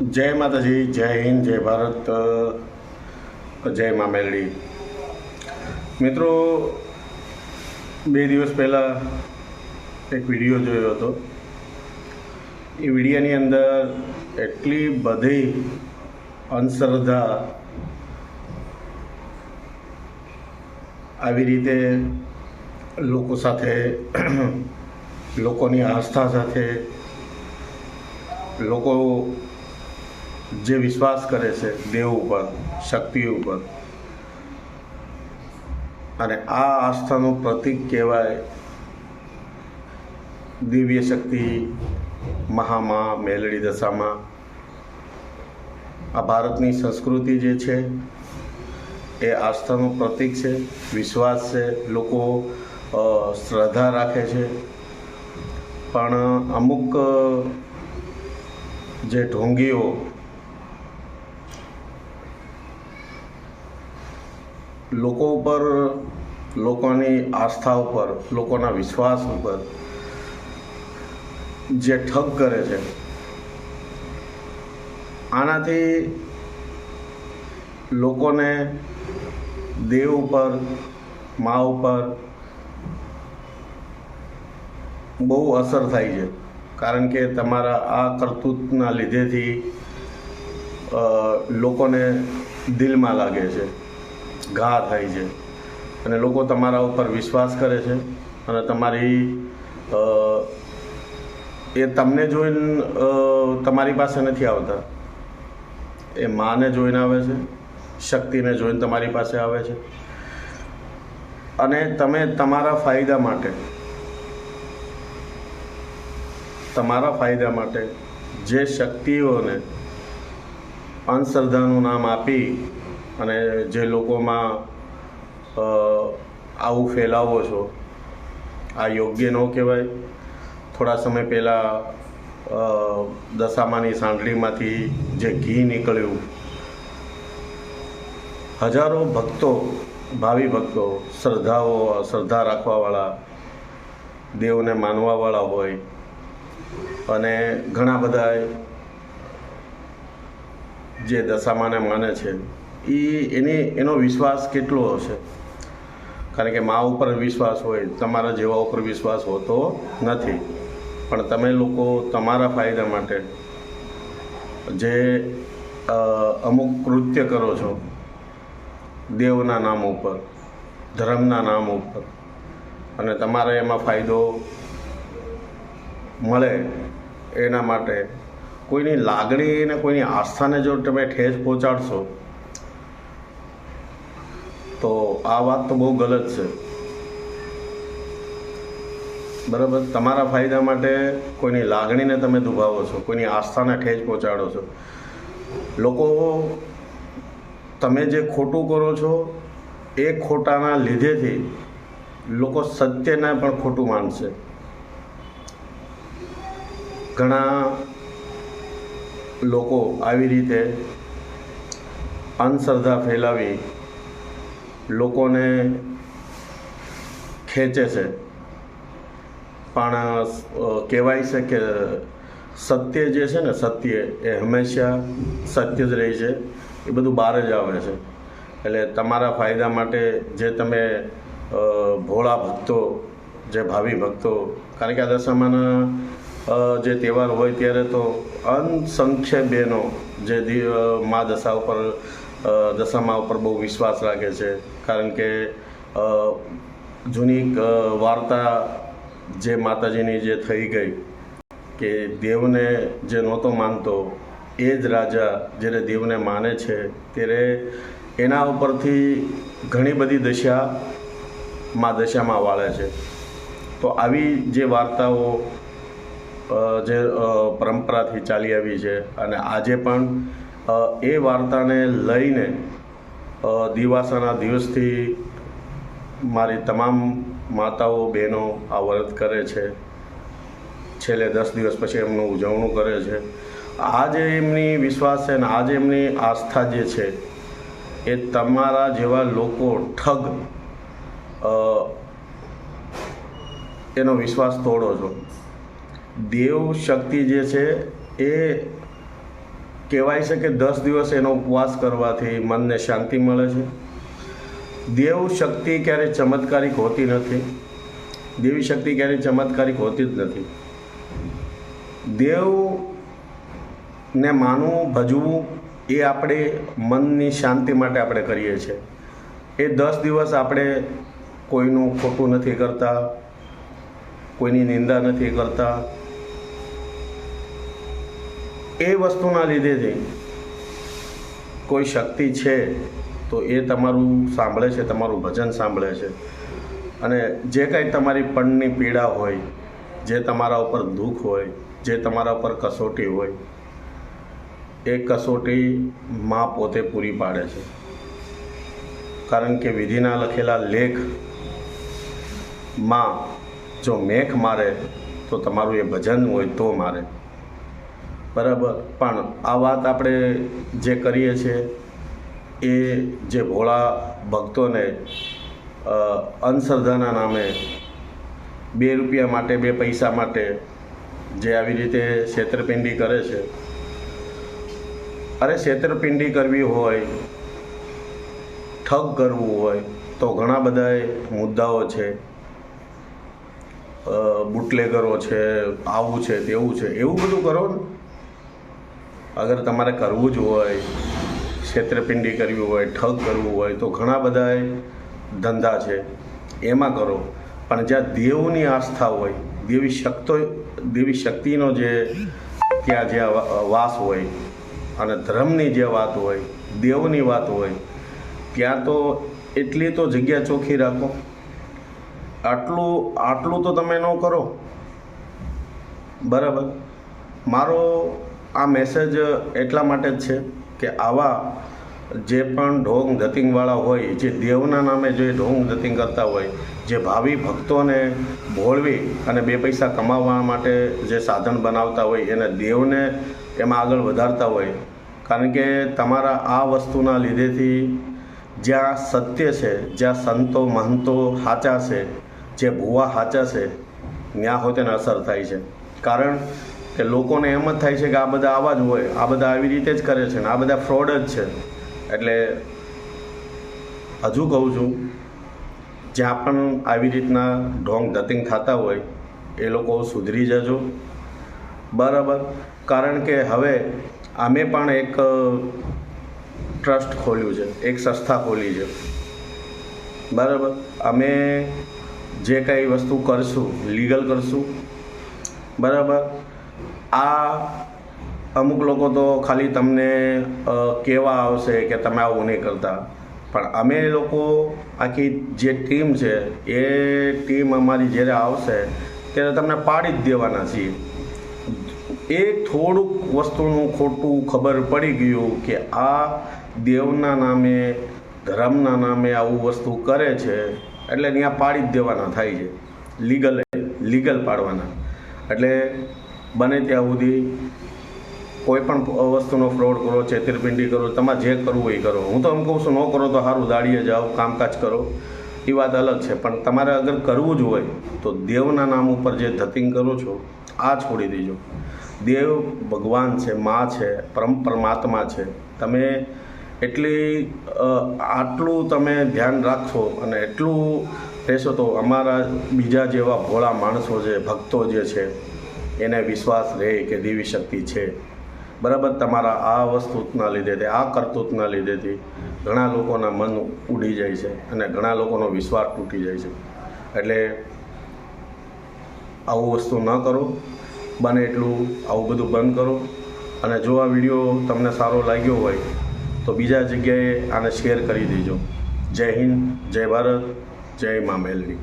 જય માતાજી, જય હિન્દ, જય ભારત, જય મા મેલડી. મિત્રો, બે દિવસ પહેલાં એક વીડિયો જોયો હતો. એ વિડીયોની અંદર એટલી બધી અંધશ્રદ્ધા આવી રીતે લોકો સાથે, લોકોની આસ્થા સાથે, લોકો જે વિશ્વાસ કરે છે દેવ ઉપર, શક્તિ ઉપર. અને આ આસ્થાનું પ્રતીક કહેવાય દિવ્ય શક્તિ મહામા મેલડી દશામાં. આ ભારતની સંસ્કૃતિ જે છે, એ આસ્થાનું પ્રતીક છે, વિશ્વાસ છે, લોકો શ્રદ્ધા રાખે છે. પણ અમુક જે ઢોંગીઓ લોકો ઉપર, લોકોની આસ્થા ઉપર, લોકોના વિશ્વાસ ઉપર જે ઠગ કરે છે, આનાથી લોકોને દેવ ઉપર, મા ઉપર બહુ અસર થાય છે. કારણ કે તમારા આ કરતૂતના લીધેથી લોકોને દિલમાં લાગે છે. ઘા થાય છે. અને લોકો તમારા ઉપર વિશ્વાસ કરે છે અને તમારી એ તમને જોઈને તમારી પાસે નથી આવતા. એ માને જોઈને આવે છે, શક્તિને જોઈને તમારી પાસે આવે છે. અને તમે તમારા ફાયદા માટે, તમારા ફાયદા માટે જે શક્તિઓને અંધશ્રદ્ધાનું નામ આપી અને જે લોકોમાં આવું ફેલાવો છો, આ યોગ્ય ન કહેવાય. થોડા સમય પહેલાં દશામાની સાંડળીમાંથી જે ઘી નીકળ્યું, હજારો ભક્તો, ભાવિ ભક્તો, શ્રદ્ધાઓ, શ્રદ્ધા રાખવાવાળા, દેવને માનવાવાળા હોય, અને ઘણા બધા જે દશામાને માને છે એ એની, એનો વિશ્વાસ કેટલો હશે? કારણ કે મા ઉપર વિશ્વાસ હોય, તમારા જેવા ઉપર વિશ્વાસ હોતો નથી. પણ તમે લોકો તમારા ફાયદા માટે જે અમુક કૃત્ય કરો છો, દેવના નામ ઉપર, ધર્મના નામ ઉપર, અને તમારે એમાં ફાયદો મળે એના માટે, કોઈની લાગણી અને કોઈની આસ્થાને જો તમે ઠેસ પહોંચાડશો તો આ વાત તો બહુ ગલત છે. બરાબર? તમારા ફાયદા માટે કોઈની લાગણીને તમે દુભાવો છો, કોઈની આસ્થાને ખેંચ પહોંચાડો છો. લોકો, તમે જે ખોટું કરો છો, એ ખોટાના લીધેથી લોકો સત્યને પણ ખોટું માનશે. ઘણા લોકો આવી રીતે અંધશ્રદ્ધા ફેલાવી લોકોને ખેંચે છે. પણ કહેવાય છે કે સત્ય જે છે ને, સત્ય એ હંમેશા સત્ય જ રહે છે. એ બધું બહાર જ આવે છે. એટલે તમારા ફાયદા માટે જે તમે ભોળા ભક્તો, જે ભાવિ ભક્તો, કારણ કે આ દશામાના જે તહેવાર હોય ત્યારે તો અનસંખ્ય બહેનો જે મા દશા ઉપર દશામાં ઉપર બહુ વિશ્વાસ રાખે છે. કારણ કે જૂની વાર્તા જે માતાજીની જે થઈ ગઈ કે દેવને જે નહોતો માનતો, એ જ રાજા જ્યારે દેવને માને છે ત્યારે એના ઉપરથી ઘણી બધી દશા દશામાં વાળે છે. તો આવી જે વાર્તાઓ જે પરંપરાથી ચાલી આવી છે અને આજે પણ એ વાર્તાને લઈને દિવાસાના દિવસથી મારી તમામ માતાઓ, બહેનો આ વ્રત કરે છે. છેલ્લે દસ દિવસ પછી એમનું ઉજવણું કરે છે. આ જે એમની વિશ્વાસ છે ને આ જે એમની આસ્થા જે છે, એ તમારા જેવા લોકો ઠગ એનો વિશ્વાસ તોડો છો. દેવ શક્તિ જે છે, એ કહેવાય છે કે દસ દિવસ એનો ઉપવાસ કરવાથી મનને શાંતિ મળે છે. દેવ શક્તિ ક્યારેય ચમત્કારિક હોતી નથી. દેવી શક્તિ ક્યારેય ચમત્કારિક હોતી જ નથી. દેવને માનવું, ભજવું એ આપણે મનની શાંતિ માટે આપણે કરીએ છીએ. એ દસ દિવસ આપણે કોઈનું ખોટું નથી કરતા, કોઈની નિંદા નથી કરતા એ વસ્તુના લીધેથી કોઈ શક્તિ છે, તો એ તમારું સાંભળે છે, તમારું ભજન સાંભળે છે. અને જે કાંઈ તમારી પણની પીડા હોય, જે તમારા ઉપર દુઃખ હોય, જે તમારા ઉપર કસોટી હોય, એ કસોટી માં પોતે પૂરી પાડે છે. કારણ કે વિધિના લખેલા લેખમાં જો મેઘ મારે, તો તમારું એ ભજન હોય તો મારે. બરાબર. પણ આ વાત આપણે જે કરીએ છીએ, એ જે ભોળા ભક્તોને અંધશ્રદ્ધાના નામે બે રૂપિયા માટે, બે પૈસા માટે જે આવી રીતે છેતરપિંડી કરે છે. અરે છેતરપિંડી કરવી હોય, ઠગ કરવું હોય, તો ઘણા બધા મુદ્દાઓ છે. બુટલેગરો છે, આવું છે, તેવું છે. એવું બધું કરો ને અગર તમારે કરવું જ હોય, છેતરપિંડી કરવી હોય, ઠગ કરવું હોય, તો ઘણા બધા ધંધા છે. એમાં કરો. પણ જ્યાં દેવની આસ્થા હોય, દેવી શક્તો, દેવી શક્તિનો જે ત્યાં જે વાસ હોય અને ધર્મની જે વાત હોય, દેવની વાત હોય, ત્યાં તો એટલી તો જગ્યા ચોખ્ખી રાખો. આટલું આટલું તો તમે ન કરો. બરાબર? મારો આ મેસેજ એટલા માટે જ છે કે આવા જે પણ ઢોંગ ધતિંગવાળા હોય, જે દેવના નામે જે ઢોંગ ધતિંગ કરતા હોય, જે ભાવિ ભક્તોને ભોળવી અને બે પૈસા કમાવવા માટે જે સાધન બનાવતા હોય, એને દેવને એમાં આગળ વધારતા હોય. કારણ કે તમારા આ વસ્તુના લીધેથી જ્યાં સત્ય છે, જ્યાં સંતો મહંતો સાચા છે, જે ભુવા સાચા છે ત્યાં હોય તેને અસર થાય છે. કારણ કે લોકોને એમ જ થાય છે કે આ બધા આવા જ હોય, આ બધા આવી રીતે જ કરે છે ને આ બધા ફ્રોડ જ છે. એટલે હજુ કહું છું, જ્યાં પણ આવી રીતના ઢોંગ ધતિંગ થતા હોય, એ લોકો સુધરી જજો. બરાબર? કારણ કે હવે અમે પણ એક ટ્રસ્ટ ખોલ્યું છે, એક સંસ્થા ખોલી છે. બરાબર? અમે જે કંઈ વસ્તુ કરશું, લીગલ કરશું. બરાબર? આ અમુક લોકો તો ખાલી તમને કહેવા આવશે કે તમે આવું નહીં કરતા. પણ અમે લોકો આખી જે ટીમ છે, એ ટીમ અમારી જ્યારે આવશે, ત્યારે તમને પાડી જ દેવાના છીએ. એ થોડુંક વસ્તુનું ખોટું ખબર પડી ગયું કે આ દેવના નામે, ધર્મના નામે આવું વસ્તુ કરે છે, એટલે ત્યાં પાડી જ દેવાના થાય છે. લીગલ લીગલ પાડવાના. એટલે બને ત્યાં સુધી કોઈ પણ વસ્તુનો ફ્રોડ કરો, છેતરપિંડી કરો, તમારે જે કરવું એ કરો. હું તો એમ કહું છું, ન કરો તો સારું દાડીએ જાઓ, કામકાજ કરો. એ વાત અલગ છે, પણ તમારે અગર કરવું જ હોય, તો દેવના નામ ઉપર જે ધતિંગ કરો છો, આ છોડી દેજો. દેવ ભગવાન છે, મા છે, પરમ પરમાત્મા છે. તમે એટલી આટલું તમે ધ્યાન રાખશો અને એટલું રહેશો તો અમારા બીજા જેવા ભોળા માણસો જે, ભક્તો જે છે એને વિશ્વાસ રહે કે દેવી શક્તિ છે. બરાબર, તમારા આ વસ્તુના લીધેથી આ કરતૂતના લીધેથી ઘણા લોકોના મન ઉડી જાય છે અને ઘણા લોકોનો વિશ્વાસ તૂટી જાય છે. એટલે આવું વસ્તુ ન કરો, બને એટલું આવું બધું બંધ કરો. અને જો આ વીડિયો તમને સારો લાગ્યો હોય, તો બીજા જગ્યાએ આને શેર કરી દેજો. જય હિન્દ, જય ભારત, જય મા મેલડી.